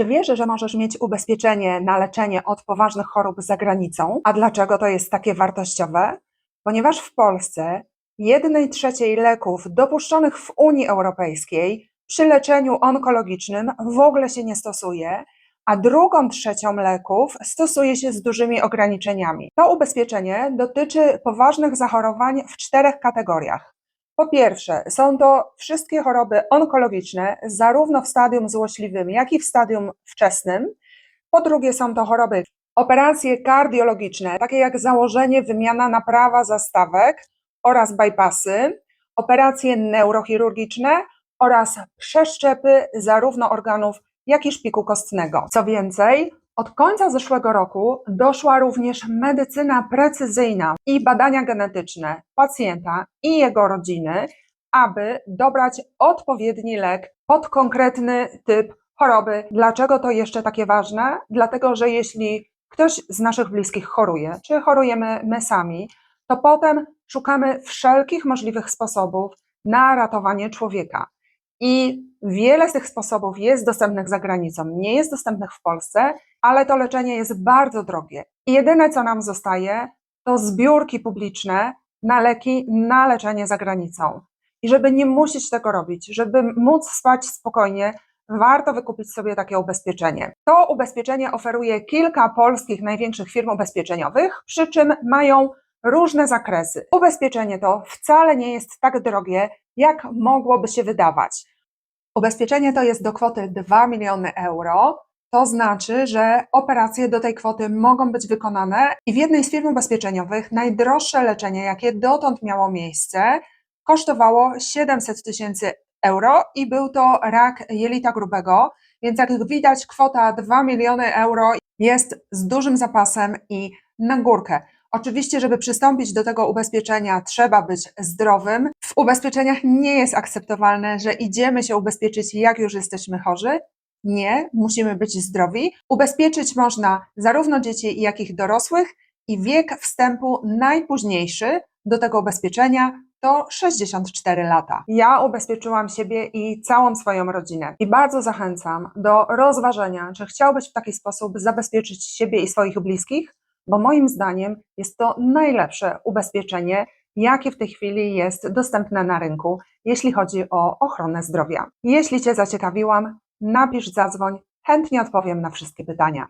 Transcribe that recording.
Czy wiesz, że możesz mieć ubezpieczenie na leczenie od poważnych chorób za granicą? A dlaczego to jest takie wartościowe? Ponieważ w Polsce jednej trzeciej leków dopuszczonych w Unii Europejskiej przy leczeniu onkologicznym w ogóle się nie stosuje, a drugą trzecią leków stosuje się z dużymi ograniczeniami. To ubezpieczenie dotyczy poważnych zachorowań w czterech kategoriach. Po pierwsze, są to wszystkie choroby onkologiczne, zarówno w stadium złośliwym, jak i w stadium wczesnym. Po drugie, są to choroby, operacje kardiologiczne, takie jak założenie, wymiana, naprawa zastawek oraz bypassy, operacje neurochirurgiczne oraz przeszczepy zarówno organów, jak i szpiku kostnego. Co więcej, od końca zeszłego roku doszła również medycyna precyzyjna i badania genetyczne pacjenta i jego rodziny, aby dobrać odpowiedni lek pod konkretny typ choroby. Dlaczego to jeszcze takie ważne? Dlatego, że jeśli ktoś z naszych bliskich choruje, czy chorujemy my sami, to potem szukamy wszelkich możliwych sposobów na ratowanie człowieka. I wiele z tych sposobów jest dostępnych za granicą, nie jest dostępnych w Polsce, ale to leczenie jest bardzo drogie. I jedyne, co nam zostaje, to zbiórki publiczne na leki, na leczenie za granicą. I żeby nie musieć tego robić, żeby móc spać spokojnie, warto wykupić sobie takie ubezpieczenie. To ubezpieczenie oferuje kilka polskich największych firm ubezpieczeniowych, przy czym mają różne zakresy. Ubezpieczenie to wcale nie jest tak drogie, jak mogłoby się wydawać. Ubezpieczenie to jest do kwoty 2 miliony euro. To znaczy, że operacje do tej kwoty mogą być wykonane i w jednej z firm ubezpieczeniowych najdroższe leczenie, jakie dotąd miało miejsce, kosztowało 700 tysięcy euro i był to rak jelita grubego, więc jak widać kwota 2 miliony euro jest z dużym zapasem i na górkę. Oczywiście, żeby przystąpić do tego ubezpieczenia, trzeba być zdrowym. W ubezpieczeniach nie jest akceptowalne, że idziemy się ubezpieczyć, jak już jesteśmy chorzy. Nie, musimy być zdrowi. Ubezpieczyć można zarówno dzieci, jak i dorosłych, i wiek wstępu najpóźniejszy do tego ubezpieczenia to 64 lata. Ja ubezpieczyłam siebie i całą swoją rodzinę i bardzo zachęcam do rozważenia, czy chciałbyś w taki sposób zabezpieczyć siebie i swoich bliskich, bo moim zdaniem jest to najlepsze ubezpieczenie, jakie w tej chwili jest dostępne na rynku, jeśli chodzi o ochronę zdrowia. Jeśli Cię zaciekawiłam, napisz, zadzwoń, chętnie odpowiem na wszystkie pytania.